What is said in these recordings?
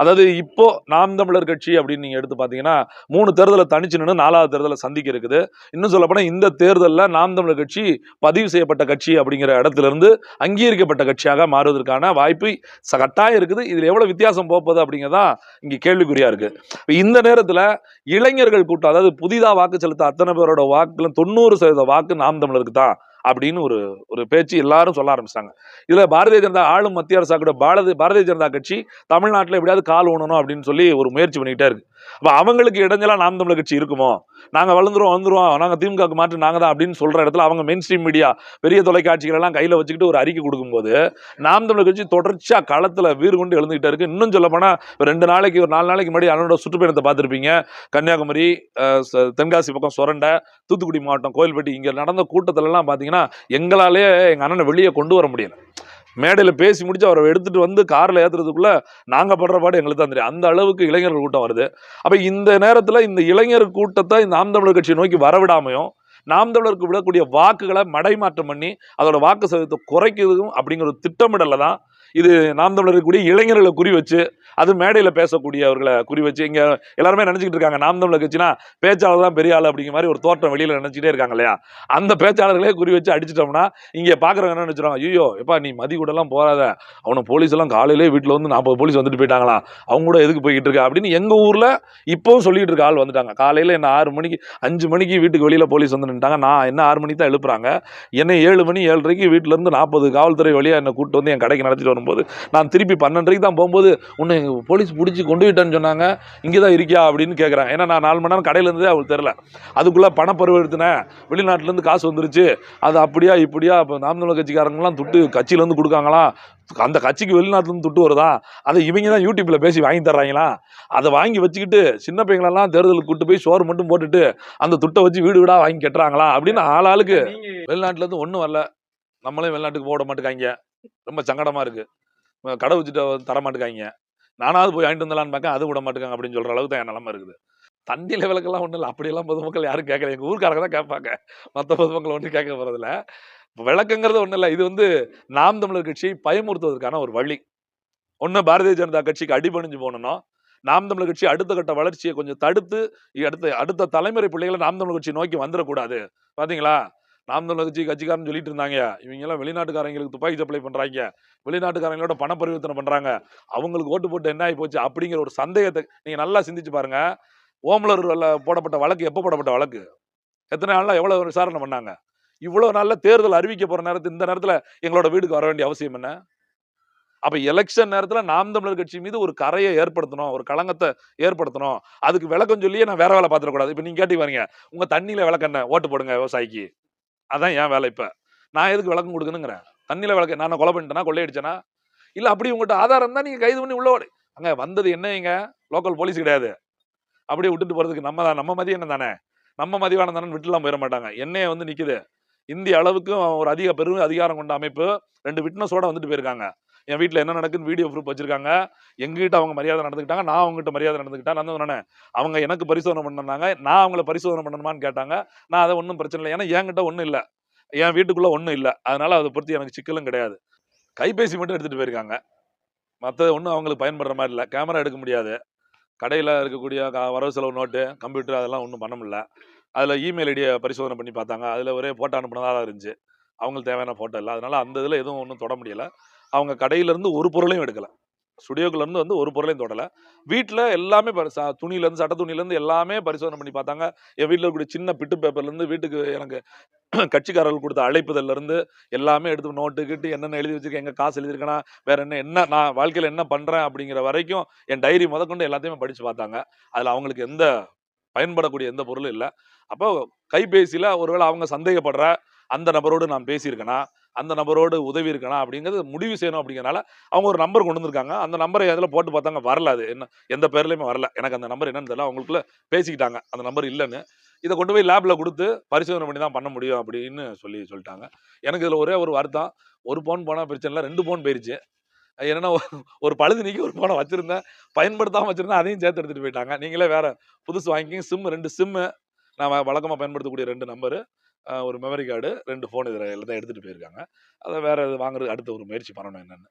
அதாவது இப்போ நாம் தமிழர் கட்சி அப்படின்னு நீங்க எடுத்து பாத்தீங்கன்னா மூணு தேர்தலை தனிச்சு நின்று நாலாவது தேர்தலை சந்திக்க இருக்குது. இன்னும் சொல்லப்போனா இந்த தேர்தலில் நாம் தமிழர் கட்சி பதிவு செய்யப்பட்ட கட்சி அப்படிங்கிற இடத்துல இருந்து அங்கீகரிக்கப்பட்ட கட்சியாக மாறுவதற்கான வாய்ப்பு ச- கட்டாயம் இருக்குது. இதுல எவ்வளவு வித்தியாசம் போகுது அப்படிங்கிறதான் இங்க கேள்விக்குறியா இருக்கு. இந்த நேரத்தில் இளைஞர்கள் கூட்டம் அதாவது புதிதாக வாக்கு செலுத்த அத்தனை பேரோட வாக்குல தொண்ணூறு சதவீத வாக்கு நாம் தமிழருக்கு தான். அப்படின்னு ஒரு ஒரு பேச்சு எல்லாரும் சொல்ல ஆரம்பிச்சிட்டாங்க. இதுல பாரதிய ஜனதா ஆளும் மத்திய அரசா கூட பாரதி பாரதிய ஜனதா கட்சி தமிழ்நாட்டில் எப்படியாவது கால் ஊனணும் அப்படின்னு சொல்லி ஒரு முயற்சி பண்ணிக்கிட்டே இருக்கு. அப்போ அவங்களுக்கு இடைஞ்சலாம் நாம் தமிழர் கட்சி இருக்குமோ? நாங்கள் வளர்ந்துருவோம் வந்துருவோம் நாங்கள் திமுக மாற்று நாங்கள் தான் அப்படின்னு சொல்கிற இடத்துல அவங்க மெயின் ஸ்ட்ரீம் மீடியா பெரிய தொலைக்காட்சிகள் எல்லாம் கையில் வச்சுக்கிட்டு ஒரு அறிக்கை கொடுக்கும்போது நாம் தமிழர் கட்சி தொடர்ச்சியாக களத்தில் வீறு கொண்டு எழுந்துகிட்டே இருக்கு. இன்னும் சொல்ல போனா ரெண்டு நாளைக்கு ஒரு நாலு நாளைக்கு முன்னாடி அண்ணனோட சுற்றுப்பயணத்தை பார்த்துருப்பீங்க. கன்னியாகுமரி ச- தென்காசி பக்கம் சொரண்டை தூத்துக்குடி மாவட்டம் கோயில்பட்டி இங்கே நடந்த கூட்டத்திலலாம் பார்த்தீங்கன்னா பார்த்தீங்கன்னா எங்களாலே எங்கள் அண்ணனை வெளியே கொண்டு வர முடியல. மேடையில் பேசி முடிச்சு அவரை எடுத்துகிட்டு வந்து காரில் ஏற்றுறதுக்குள்ளே நாங்கள் படுற பாடு எங்களுக்கு தான் தெரியும். அந்த அளவுக்கு இளைஞர்கள் கூட்டம் வருது. அப்போ இந்த நேரத்தில் இந்த இளைஞர் கூட்டத்தை இந்த ஆம் தமிழர் கட்சியை நோக்கி வரவிடாமையும் நாம் தமிழருக்கு விடக்கூடிய வாக்குகளை மடைமாற்றம் பண்ணி அதோட வாக்கு சதவீதத்தை குறைக்கிறதும் அப்படிங்கிற ஒரு திட்டமிடல தான் இது நாம் தமிழர் இருக்கக்கூடிய இளைஞர்களை குறி வச்சு அது மேடையில் பேசக்கூடியவர்களை குறி வச்சு இங்கே எல்லாருமே நினச்சிக்கிட்டு இருக்காங்க நாம் தமிழர் கட்சினா பேச்சாளர் தான் பெரிய ஆள் அப்படிங்கிற மாதிரி ஒரு தோற்றம் வெளியில் நினச்சிக்கிட்டே இருக்காங்க இல்லையா? அந்த பேச்சாளர்களே குறி வச்சு அடிச்சிட்டோம்னா இங்கே பார்க்குறவங்க என்ன நினைச்சிருவாங்க ஐயோ எப்பா நீ மதி கூடலாம் போகாத அவனை போலீஸ் எல்லாம் காலையிலே வீட்டில் வந்து நாற்பது போலீஸ் வந்துட்டு போயிட்டாங்களா? அவங்க கூட எதுக்கு போய்கிட்டு இருக்கா? அப்படின்னு எங்கள் ஊரில் இப்போவும் சொல்லிட்டு இருக்க ஆள் வந்துட்டாங்க. காலையில் என்ன ஆறு மணிக்கு அஞ்சு மணிக்கு வீட்டுக்கு வெளியில் போலீஸ் வந்து நின்ட்டாங்க நான் என்ன ஆறு மணிக்கு தான் எழுப்புறாங்க? என்னை ஏழு மணி ஏழரைக்கு வீட்டிலேருந்து நாற்பது காவல்துறை வழியாக என்னை கூட்டு வந்து என் கடைக்கு நடத்திட்டு வரும்போது நான் திருப்பி பன்னெண்டரைக்கு தான் போகும்போது உன்னை போலீஸ் பிடிச்சி கொண்டு விட்டேன்னு சொன்னாங்க இங்கே தான் இருக்கியா? அப்படின்னு கேட்குறாங்க ஏன்னா நான் நாலு மணி நேரம் கடையில இருந்ததே அவங்களுக்கு தெரில அதுக்குள்ள பண பரிவர்த்தனை வெளிநாட்டுல இருந்து காசு வந்துருச்சு. அது அப்படியா இப்படியா? இப்போ நாம் தமிழர் கட்சிக்காரங்களாம் துட்டு கட்சியில இருந்து கொடுக்காங்களாம் அந்த கட்சிக்கு வெளிநாட்டுல இருந்து துட்டு வருதா? அதை இவங்க தான் யூடியூப்ல பேசி வாங்கி தர்றாங்களா? அதை வாங்கி வச்சுக்கிட்டு சின்ன பையங்களெல்லாம் தேர்தலுக்கு கூட்டு போய் சோறு மட்டும் போட்டுட்டு அந்த துட்டை வச்சு வீடு வீடா வாங்கி கட்டுறாங்களா? அப்படின்னு ஆளாளுக்கு வெளிநாட்டுல இருந்து ஒண்ணும் வரல. நம்மளே வெளிநாட்டுக்கு போட மாட்டேங்காங்க ரொம்ப சங்கடமா இருக்கு. கடை வச்சுட்டு தரமாட்டுக்காங்க நானாவது போய் வாங்கிட்டு வந்தலான்னு பார்க்க அது விட மாட்டேங்க அப்படின்னு சொல்ற அளவுக்கு தான் என் நிலமை இருக்குது. தண்ணி லெவலுக்கெல்லாம் ஒன்றும் இல்லை. அப்படியெல்லாம் பொதுமக்கள் யாரும் கேட்கல எங்கள் ஊருக்காரங்க தான் கேட்பாங்க. மற்ற பொதுமக்கள் ஒன்றும் கேட்க போகிறதில்ல விளக்கங்கிறது ஒன்றும் இல்லை. இது வந்து நாம் தமிழர் கட்சியை பயமுறுத்துவதற்கான ஒரு வழி. ஒன்று பாரதிய ஜனதா கட்சிக்கு அடிபணிஞ்சு போகணும்னா நாம் தமிழர் கட்சி அடுத்த கட்ட வளர்ச்சியை கொஞ்சம் தடுத்து அடுத்த அடுத்த தலைமுறை பிள்ளைகளை நாம் தமிழர் கட்சி நோக்கி வந்துடக்கூடாது. பார்த்தீங்களா நாம் தமிழர் கட்சி கட்சிக்காரன் சொல்லிட்டு இருந்தாங்க இவங்க எல்லாம் வெளிநாட்டுக்காரங்களுக்கு துப்பாக்கி சப்ளை பண்றாங்க வெளிநாட்டுக்காரங்களோட பண பரிவர்த்தனை பண்றாங்க. அவங்களுக்கு ஓட்டு போட்டு என்ன ஆகி போச்சு அப்படிங்கிற ஒரு சந்தேகத்தை நீங்க நல்லா சிந்திச்சு பாருங்க. ஓமலர் போடப்பட்ட வழக்கு எப்போ போடப்பட்ட வழக்கு? எத்தனை நாளில் எவ்வளோ விசாரணை பண்ணாங்க? இவ்வளோ நாளில் தேர்தல் அறிவிக்க போகிற நேரத்தில் இந்த நேரத்தில் எங்களோட வீட்டுக்கு வர வேண்டிய அவசியம் என்ன? அப்போ எலெக்ஷன் நேரத்துல நாம் தமிழர் கட்சி மீது ஒரு கரையை ஏற்படுத்தணும் ஒரு களங்கத்தை ஏற்படுத்தணும். அதுக்கு விளக்கம் சொல்லியே நான் வேற வேலை பார்த்துடக்கூடாது இப்போ நீங்க கேட்டு பாருங்க உங்கள் தண்ணியில் விளக்கண்ண ஓட்டு போடுங்க விவசாயிக்கு. அதான் என் வேலை இப்ப. நான் எதுக்கு விளக்கம் கொடுக்கணுங்கிறேன்? தண்ணியில விளக்க நான் கொலை பண்ணிட்டேனா? கொள்ளையடிச்சேனா? இல்ல அப்படி உங்கள்கிட்ட ஆதாரம் தான் நீங்க கைது பண்ணி உள்ள அங்கே வந்தது என்னங்க லோக்கல் போலீஸ் கிடையாது. அப்படியே விட்டுட்டு போறதுக்கு நம்ம தான் நம்ம மதியம் என்ன தானே? நம்ம மதிவான தானே விட்டுலாம் போயிட மாட்டாங்க. என்னையே வந்து நிக்குது. இந்திய அளவுக்கும் ஒரு அதிக பெரும் அதிகாரம் கொண்ட அமைப்பு ரெண்டு விட்னஸோட வந்துட்டு போயிருக்காங்க. என் வீட்டில் என்ன நடக்குன்னு வீடியோ ப்ரூஃப் வச்சிருக்காங்க. எங்ககிட்ட அவங்க மரியாதை நடந்துக்கிட்டாங்க நான் அவங்ககிட்ட மரியாதை நடந்துக்கிட்டேன். நான் சொன்னேன் அவங்க எனக்கு பரிசோதனை பண்ணாங்க நான் அவங்கள பரிசோதனை பண்ணணுமான்னு கேட்டாங்க. நான் அதை ஒன்றும் பிரச்சனை இல்லை. ஏன்னா என்கிட்ட ஒன்றும் இல்லை. என் வீட்டுக்குள்ள ஒன்றும் இல்லை. அதனால அதை பற்றி எனக்கு சிக்கலும் கிடையாது. கைபேசி மட்டும் எடுத்துகிட்டு போயிருக்காங்க. மற்றது ஒன்றும் அவங்களுக்கு பயன்படுற மாதிரி இல்லை. கேமரா எடுக்க முடியாது. கடையில் இருக்கக்கூடிய வரவு செலவு நோட்டு கம்ப்யூட்டர் அதெல்லாம் ஒன்றும் பண்ண முடியல. அதில் இமெயில் ஐடியை பரிசோதனை பண்ணி பார்த்தாங்க. அதில் ஒரே ஃபோட்டோ அனுப்புனதாக இருந்துச்சு. அவங்களுக்கு தேவையான ஃபோட்டோ இல்லை. அதனால அந்த இதில் எதுவும் ஒன்றும் தொட முடியல. அவங்க கடையிலேருந்து ஒரு பொருளையும் எடுக்கலை. ஸ்டுடியோக்குலேருந்து வந்து ஒரு பொருளையும் தொடலை. வீட்டில் எல்லாமே துணியிலேருந்து சட்ட துணியிலேருந்து எல்லாமே பரிசோதனை பண்ணி பார்த்தாங்க. என் வீட்டில் இருக்கக்கூடிய சின்ன பிட்டு பேப்பர்லேருந்து வீட்டுக்கு எனக்கு கட்சிக்காரர்கள் கொடுத்த அழைப்புதல்லேருந்து எல்லாமே எடுத்து நோட்டு கிட்டு என்னென்ன எழுதி வச்சுருக்கேன் எங்கே காசு எழுதியிருக்கேனா வேற என்ன என்ன நான் வாழ்க்கையில் என்ன பண்ணுறேன் அப்படிங்கிற வரைக்கும் என் டைரி முதற்கொண்டு எல்லாத்தையுமே படித்து பார்த்தாங்க. அதில் அவங்களுக்கு எந்த பயன்படக்கூடிய எந்த பொருளும் இல்லை. அப்போ கைபேசியில் ஒருவேளை அவங்க சந்தேகப்படுற அந்த நபரோடு நான் பேசியிருக்கேனா? அந்த நபரோடு உதவி இருக்கனா அப்படிங்கிறது முடிவு செய்யணும் அப்படிங்கிறனால அவங்க ஒரு நம்பர் கொண்டு வந்திருக்காங்க. அந்த நம்பரை அதில் போட்டு பார்த்தாங்க வரல அது. என்ன எந்த பேர்லையுமே வரல. எனக்கு அந்த நம்பர் என்னன்னு தெரியல. அவங்களுக்குள்ள பேசிக்கிட்டாங்க. அந்த நம்பர் இல்லைன்னு. இதை கொண்டு போய் லேப்ல கொடுத்து பரிசோதனை பண்ணி தான் பண்ண முடியும் அப்படின்னு சொல்லி சொல்லிட்டாங்க. எனக்கு இதில் ஒரே ஒரு வருத்தம். ஒரு பவுன் போனால் பிரச்சனை இல்லை. ரெண்டு பவுன் போயிருச்சு. அது என்னன்னா ஒரு- ஒரு பழுது நீக்கி ஒரு போனை வச்சுருந்தேன். பயன்படுத்தாமல் வச்சிருந்தேன். அதையும் சேர்த்து எடுத்துகிட்டு போயிட்டாங்க. நீங்களே வேறு புதுசு வாங்கிக்கிங்க. சிம்மு ரெண்டு சிம்மு. நான் வழக்கமாக பயன்படுத்தக்கூடிய ரெண்டு நம்பரு. ஒரு மெமரி கார்டு ரெண்டு ஃபோன் இதில் எல்லாம் எடுத்துகிட்டு போயிருக்காங்க. அதை வேறு இது வாங்குறது அடுத்த ஒரு முயற்சி பண்ணணும் என்னென்னு.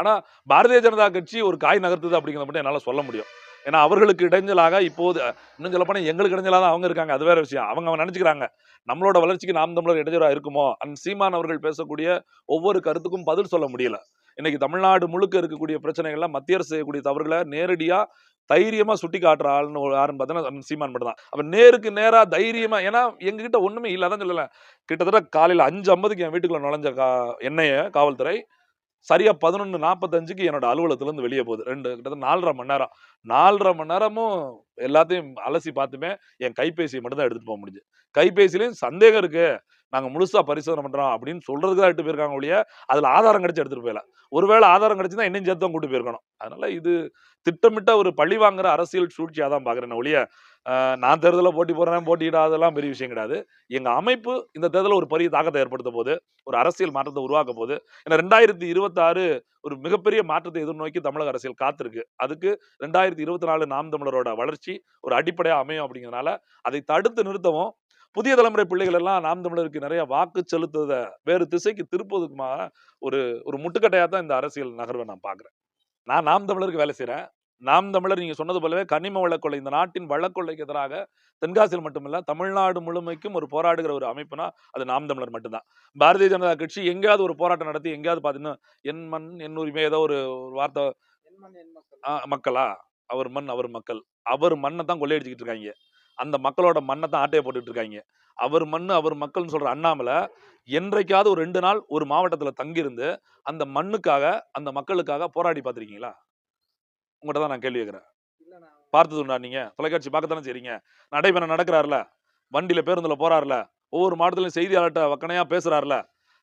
ஆனால் பாரதிய ஜனதா கட்சி ஒரு காய் நகர்த்துது அப்படிங்கிறத மட்டும் என்னால் சொல்ல முடியும். ஏன்னா அவர்களுக்கு இடைஞ்சலாக இப்போது இன்னும் சொல்ல எங்களுக்கு இடைஞ்சலாக தான் அவங்க இருக்காங்க. அது வேற விஷயம். அவங்க அவங்க நினச்சிக்கிறாங்க நம்மளோட வளர்ச்சிக்கு நாம் தமிழர் இடைஞ்சலாக இருக்குமோ? அண்ட் சீமான் அவர்கள் பேசக்கூடிய ஒவ்வொரு கருத்துக்கும் பதில் சொல்ல முடியல. இன்னைக்கு தமிழ்நாடு முழுக்க இருக்கக்கூடிய பிரச்சனைகள்லாம் மத்திய அரசு செய்யக்கூடிய தவறுகளை நேரடியாக தைரியமா சுட்டி காட்டுற ஆள்னு ஒரு யாருன்னு பார்த்தீங்கன்னா சீமான் மட்டும் தான். அப்ப நேருக்கு நேரா தைரியமா ஏன்னா எங்ககிட்ட ஒண்ணுமே இல்ல சொல்லல. கிட்டத்தட்ட காலையில அஞ்சு ஐம்பதுக்கு என் வீட்டுக்குள்ள நுழைஞ்ச கா எண்ணெய காவல்துறை சரியா பதினொன்று நாற்பத்தஞ்சுக்கு என்னோட அலுவலகத்துல இருந்து வெளியே போகுது. ரெண்டு கிட்டத்தட்ட நாலரை மணி நேரம். நாலரை மணி நேரமும் எல்லாத்தையும் அலசி பார்த்துமே என் கைபேசியை மட்டும் தான் எடுத்துட்டு போக முடிஞ்சு. கைபேசிலையும் சந்தேகம் இருக்கு. நாங்க முழுசா பரிசோதனை பண்றோம் அப்படின்னு சொல்றதுக்கு தான் எடுத்து போயிருக்காங்க ஒழிய அதுல ஆதாரம் கிடைச்சு எடுத்துட்டு போயல ஒருவேளை ஆதாரம் கிடைச்சுதான் இன்னும் சேர்த்து தான் கூட்டு போயிருக்கணும். அதனால இது திட்டமிட்ட ஒரு பழி வாங்குற அரசியல் சூழ்ச்சியாக தான் பார்க்குறேன் ஒழிய நான் தேர்தலில் போட்டி போடுறேன் போட்டியிடாதெல்லாம் பெரிய விஷயம் கிடையாது. எங்கள் அமைப்பு இந்த தேர்தலில் ஒரு பெரிய தாக்கத்தை ஏற்படுத்த போது ஒரு அரசியல் மாற்றத்தை உருவாக்க போது ஏன்னா ரெண்டாயிரத்தி இருபத்தாறு ஒரு மிகப்பெரிய மாற்றத்தை எதிர்நோக்கி தமிழக அரசியல் காத்திருக்கு. அதுக்கு ரெண்டாயிரத்தி இருபத்தி நாலு நாம் தமிழரோட வளர்ச்சி ஒரு அடிப்படையாக அமையும் அப்படிங்கிறனால அதை தடுத்து நிறுத்தவும் புதிய தலைமுறை பிள்ளைகள் எல்லாம் நாம் தமிழருக்கு நிறைய வாக்கு செலுத்துவதை வேறு திசைக்கு திருப்பதுக்குமா ஒரு ஒரு முட்டுக்கட்டையாக தான் இந்த அரசியல் நகர்வை நான் பார்க்குறேன் நான் நாம் தமிழருக்கு வேலை செய்கிறேன் நாம் தமிழர் நீங்க சொன்னது போலவே கனிம வளக்கொள்ளை இந்த நாட்டின் வளக்கொள்ளைக்கு எதிராக தென்காசியில் மட்டுமில்ல தமிழ்நாடு முழுமைக்கும் ஒரு போராடுகிற ஒரு அமைப்புனா அது நாம் தமிழர் மட்டும்தான். பாரதிய ஜனதா கட்சி எங்கேயாவது ஒரு போராட்டம் நடத்தி எங்கேயாவது பார்த்தீங்கன்னா என் மண் என் உரிமை ஏதோ ஒரு வார்த்தை மக்களா. அவர் மண் அவர் மக்கள். அவர் மண்ணை தான் கொள்ளையடிச்சுக்கிட்டு இருக்காங்க. அந்த மக்களோட மண்ணை தான் ஆட்டையை போட்டுட்டு இருக்காங்க. அவர் மண் அவர் மக்கள்னு சொல்ற அண்ணாமலை என்றைக்காவது ஒரு ரெண்டு நாள் ஒரு மாவட்டத்துல தங்கியிருந்து அந்த மண்ணுக்காக அந்த மக்களுக்காக போராடி பார்த்திருக்கீங்களா? உங்கள்கிட்ட தான் நான் கேள்வி கேட்குறேன். பார்த்தது உண்டா நீங்க? தொலைக்காட்சி பார்க்கத்தானே செய்றீங்க? நடைபெற நடக்கிறாருல? வண்டியில பேருந்துல போறாருல? ஒவ்வொரு மாவட்டத்திலும் செய்தியாளர்கிட்ட வக்கனையா பேசுறாருல?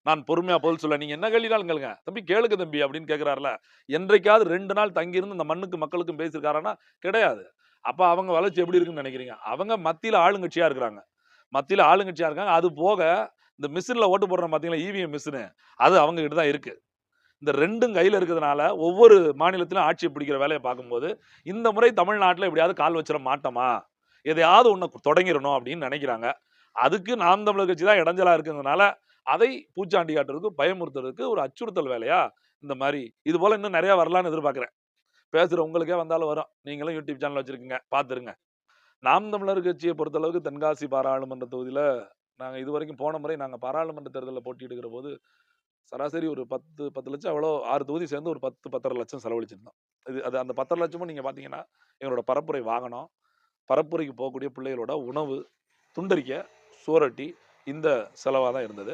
நான் பொறுமையா பதில் சொல்ல நீங்க என்ன கேள்வினாலும் கேளுங்க. தம்பி கேளுங்க தம்பி அப்படின்னு கேக்குறாருல? என்றைக்காவது ரெண்டு நாள் தங்கியிருந்து இந்த மண்ணுக்கு மக்களுக்கும் பேசியிருக்காரானா கிடையாது. அப்ப அவங்க வளர்ச்சி எப்படி இருக்குன்னு நினைக்கிறீங்க? அவங்க மத்தியில ஆளுங்கட்சியா இருக்கிறாங்க. மத்தியில் ஆளுங்கட்சியாக இருக்காங்க. அது போக இந்த மிஷினில் ஓட்டு போடுறோம் பார்த்தீங்களா? இவிஎம் மிஷினு அது அவங்கக்கிட்ட தான் இருக்குது இந்த ரெண்டும் கையில் இருக்கிறதுனால ஒவ்வொரு மாநிலத்திலும் ஆட்சியை பிடிக்கிற வேலையை பார்க்கும்போது இந்த முறை தமிழ்நாட்டில் எப்படியாவது கால் வச்சிட மாட்டோமா? எதையாவது ஒன்று தொடங்கிடணும் அப்படின்னு நினைக்கிறாங்க. அதுக்கு நாம் தமிழர் கட்சி தான் இடைஞ்சலாக இருக்கிறதுனால அதை பூச்சாண்டி காட்டுறதுக்கு பயமுறுத்துறதுக்கு ஒரு அச்சுறுத்தல் வேலையா? இந்த மாதிரி. இது போல் இன்னும் நிறையா வரலான்னு எதிர்பார்க்குறேன். பேசுகிற உங்களுக்கே வந்தாலும் வரும். நீங்களும் யூடியூப் சேனல் வச்சுருக்கீங்க. பார்த்துருங்க. நாம் தமிழர் கட்சியை பொறுத்தளவுக்கு தென்காசி பாராளுமன்ற தொகுதியில் நாங்கள் இது வரைக்கும் போன முறை நாங்கள் பாராளுமன்ற தேர்தலில் போட்டியிடுகிற போது சராசரி ஒரு பத்து பத்து லட்சம் அவ்வளோ ஆறு தொகுதி சேர்ந்து ஒரு பத்து பத்தரை லட்சம் செலவழிச்சிருந்தோம். இது அது அந்த பத்தரை லட்சமும் நீங்கள் பார்த்தீங்கன்னா எங்களோட பரப்புரை வாகனம் பரப்புரைக்கு போகக்கூடிய பிள்ளைகளோட உணவு துண்டறிக்கை சோரட்டி இந்த செலவாக தான் இருந்தது.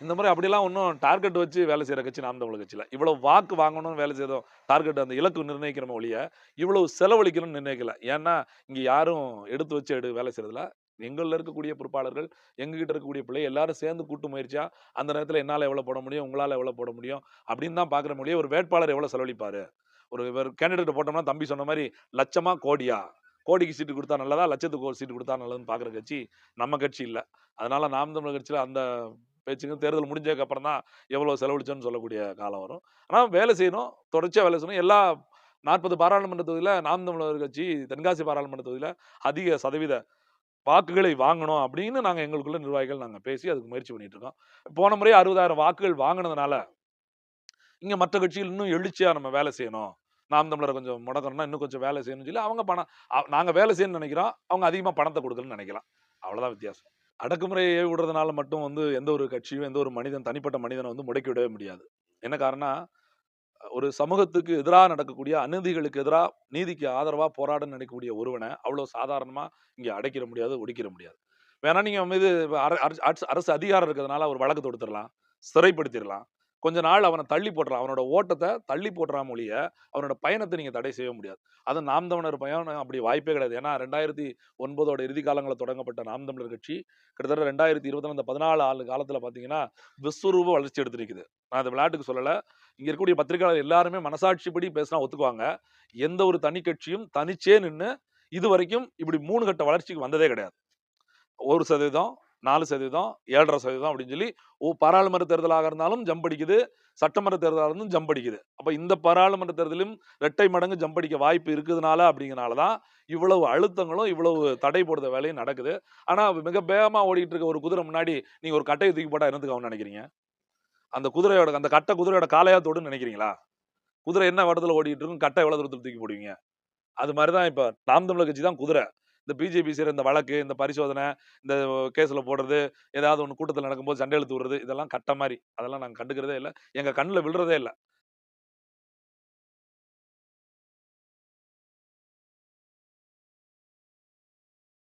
இந்த மாதிரி அப்படிலாம் ஒன்றும் டார்கெட் வச்சு வேலை செய்கிற கட்சி நாம் தமிழ் கட்சியில். இவ்வளோ வாக்கு வாங்கணும்னு வேலை செய்தோம். டார்கெட் அந்த இலக்கு நிர்ணயிக்கிறோம் ஒழிய இவ்வளவு செலவழிக்கணும்னு நிர்ணயிக்கல. ஏன்னா இங்கே யாரும் எடுத்து வச்சு எடு வேலை செய்யறதில்ல. எங்களில் இருக்கக்கூடிய பொறுப்பாளர்கள் எங்ககிட்ட இருக்கக்கூடிய பிள்ளை எல்லாரும் சேர்ந்து கூட்டு முயற்சியா அந்த நேரத்தில் என்னால் எவ்வளோ போட முடியும் உங்களால் எவ்வளோ போட முடியும் அப்படின்னு தான் பார்க்குற முடியும் ஒரு வேட்பாளர் எவ்வளோ செலவழிப்பார்? ஒரு இவர் கேண்டிடேட் போட்டோம்னா தம்பி சொன்ன மாதிரி லட்சமா கோடியா? கோடிக்கு சீட்டு கொடுத்தா நல்லதா? லட்சத்துக்கு ஒரு சீட்டு கொடுத்தா நல்லதுன்னு பார்க்குற கட்சி நம்ம கட்சி இல்லை. அதனால நாம் தமிழர் கட்சியில் அந்த பேச்சுங்க தேர்தல் முடிஞ்சதுக்கு அப்புறம் தான் எவ்வளோ செலவழிச்சோன்னு சொல்லக்கூடிய காலம் வரும். ஆனால் வேலை செய்யணும் தொடர்ச்சியாக வேலை செய்யணும். எல்லா நாற்பது பாராளுமன்ற தொகுதியில் நாம் தமிழர் கட்சி தென்காசி பாராளுமன்ற தொகுதியில் அதிக சதவீத வாக்குகளை வாங்கணும் அப்படின்னு நாங்கள் எங்களுக்குள்ள நிர்வாகிகள் நாங்கள் பேசி அதுக்கு முயற்சி பண்ணிட்டு இருக்கோம் போன முறை அறுபதாயிரம் வாக்குகள் வாங்கினதுனால இங்கே மற்ற கட்சிகள் இன்னும் எழுச்சியாக நம்ம வேலை செய்யணும். நாம் தமிழரை கொஞ்சம் முடக்கணும்னா இன்னும் கொஞ்சம் வேலை செய்யணும்னு சொல்லி அவங்க பணம் நாங்கள் வேலை செய்யணும்னு நினைக்கிறோம். அவங்க அதிகமாக பணத்தை கொடுக்கணும்னு நினைக்கலாம். அவ்வளோதான் வித்தியாசம். அடக்குமுறையை விடுறதுனால மட்டும் வந்து எந்த ஒரு கட்சியும் எந்த ஒரு மனிதன் தனிப்பட்ட மனிதனை வந்து முடக்கி விடவே முடியாது. என்ன காரணம் ஒரு சமூகத்துக்கு எதிராக நடக்கக்கூடிய அநீதிகளுக்கு எதிராக நீதிக்கு ஆதரவாக போராட நினைக்கக்கூடிய ஒருவனை அவ்வளோ சாதாரணமாக இங்கே அடைக்கிற முடியாது ஒடிக்கிற முடியாது. வேணா நீங்கள் மீது அர- அரசு அதிகாரம் இருக்கிறதுனால ஒரு வழக்கு தொடுத்துடலாம் சிறைப்படுத்திடலாம். கொஞ்ச நாள் அவனை தள்ளி போடுறான் அவனோட ஓட்டத்தை தள்ளி போட்டுறாம மொழிய அவனோட பயணத்தை நீங்க தடை செய்ய முடியாது. அது நாம் தமிழர் பயணம் அப்படி வாய்ப்பே கிடையாது. ஏன்னா ரெண்டாயிரத்தி ஒன்பதோட இறுதி காலங்களில் தொடங்கப்பட்ட நாம் தமிழர் கட்சி கிட்டத்தட்ட ரெண்டாயிரத்தி இருபத்தி அந்த பதினாலு ஆளு காலத்துல பாத்தீங்கன்னா விஸ்வரூப வளர்ச்சி எடுத்திருக்குது நான் அந்த விளையாட்டுக்கு சொல்லல. இங்க இருக்கக்கூடிய பத்திரிகையாளர் எல்லாருமே மனசாட்சிப்படி பேசினா ஒத்துக்குவாங்க. எந்த ஒரு தனி கட்சியும் தனிச்சே நின்று இது வரைக்கும் இப்படி மூணு கட்ட வளர்ச்சிக்கு வந்ததே கிடையாது. ஒரு சதவீதம் நாலு சதவீதம் ஏழரை சதவீதம் அப்படின்னு சொல்லி ஓ பாராளுமன்ற தேர்தலாக இருந்தாலும் ஜம்ப் அடிக்குது சட்டமன்ற தேர்தலாக இருந்தும் ஜம்ப் அடிக்குது. அப்போ இந்த பாராளுமன்ற தேர்தலும் இரட்டை மடங்கு ஜம்ப் அடிக்க வாய்ப்பு இருக்குதுனால அப்படிங்கிறனால தான் இவ்வளவு அழுத்தங்களும் இவ்வளவு தடை போடுற வேலையும் நடக்குது. ஆனால் மிக வேகமாக ஓடிக்கிட்டு இருக்க ஒரு குதிரை முன்னாடி நீங்க ஒரு கட்டையை தூக்கி போட்டால் என்னத்துக்கு நினைக்கிறீங்க? அந்த குதிரையோட அந்த கட்டை குதிரையோட காலையா தொடுன்னு நினைக்கிறீங்களா? குதிரை என்ன வடத்தில் ஓடிட்டு இருக்கும் கட்டை எவ்வளோ தூரத்தில் தூக்கி போடுவீங்க? அது மாதிரிதான் இப்போ நாம் தமிழர் கட்சி தான் குதிரை. இந்த பிஜேபி செய்கிற இந்த வழக்கு இந்த பரிசோதனை இந்த கேஸில் போடுறது ஏதாவது ஒன்று கூட்டத்தில் நடக்கும்போது சண்டை எழுத்து விடுறது இதெல்லாம் கட்ட மாதிரி அதெல்லாம் நாங்கள் கண்டுக்கிறதே இல்லை. எங்கள் கண்ணில் விழுறதே இல்லை.